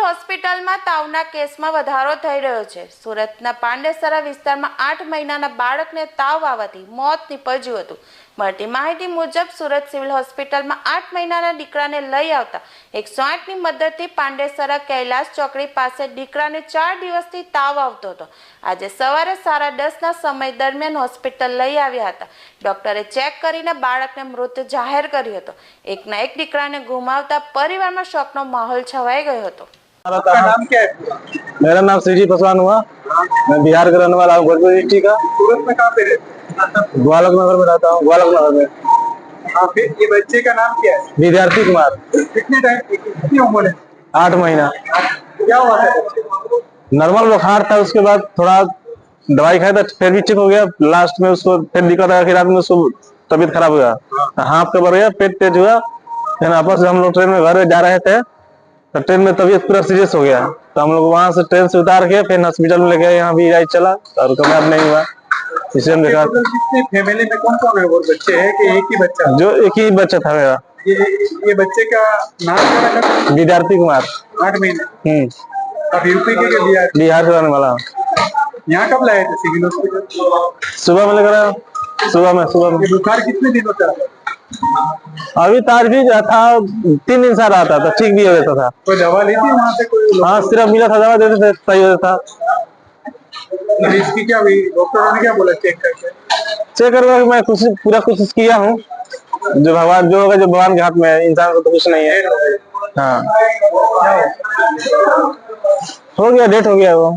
હોસ્પિટલમાં તાવના કેસમાં વધારો થઈ રહ્યો છે. સુરતના પાંડેસરા વિસ્તારમાં આઠ મહિનાના બાળકને તાવ આવવાથી મોત નીપજ્યું હતું. મળતી માહિતી મુજબ સુરત સિવિલ હોસ્પિટલમાં આઠ મહિનાના દીકરાને લઈ આવતા એકસો આઠની મદદથી પાંડેસરા કૈલાસ ચોકડી પાસે દીકરાને ચાર દિવસથી તાવ આવતો હતો. આજે સવારે સાડા દસના સમય દરમિયાન હોસ્પિટલ લઈ આવ્યા હતા. ડોક્ટરે ચેક કરીને બાળકને મૃત જાહેર કર્યો હતો. એકના એક દીકરાને ગુમાવતા પરિવારમાં શોકનો માહોલ છવાઈ गए हो तो। आपका नाम क्या है? मेरा नाम श्रीजी पासवान हुआ। मैं बिहार का रहने वाला हूँ गोरखपुर डिस्ट्रिक्ट का। सूरत में कहाँ पे ग्वालक नगर में रहता हूँ ग्वालक नगर में। हाँ, ये बच्चे का नाम क्या है? विद्यार्थी कुमार। कितने टाइम आठ महीना। क्या हुआ है नॉर्मल बुखार था उसके बाद थोड़ा दवाई खाया था फिर भी ठीक हो गया। लास्ट में उसको फिर दिक्कत आया रात में उसको तबीयत खराब हुआ। हाथ का बढ़ गया पेट तेज हुआ। फिर आपस हम लोग ट्रेन में घर जा रहे थे। तो ट्रेन में तबीयत पूरा सीरियस हो गया। तो हम लोग वहाँ से ट्रेन से उतार के फिर हॉस्पिटल में लेके यहाँ भी इलाज चला और कामयाब नहीं हुआ। इसलिए हम देखा फैमिली में कौन कौन है? और बच्चे हैं कि एक ही बच्चा? जो एक ही बच्चा था मेरा। ये ये बच्चे का नाम क्या रखा विद्यार्थी कुमार। आठ महीने। हम्म। अब यूपी के बिहार बिहार से रहने वाला। यहाँ कब लाए थे सिविल हॉस्पिटल? सुबह में लेकर आया। सुबह में सुबह में। बुखार कितने दिनों का अभी तार भी था तीन दिन से रहा था तो ठीक भी हो जाता था। कोई दवा ली थी वहाँ से कोई हाँ सिर्फ़ मिला था दवा देते थे सही हो जाता। इसकी क्या हुई? डॉक्टरों ने क्या बोला चेक करके? चेक करवा मैं कोशिश पूरा कोशिश किया हूँ। जो भगवान जो होगा जो भगवान के हाथ में है इंसान को तो कुछ नहीं है। हाँ। हो गया डेट हो गया वो।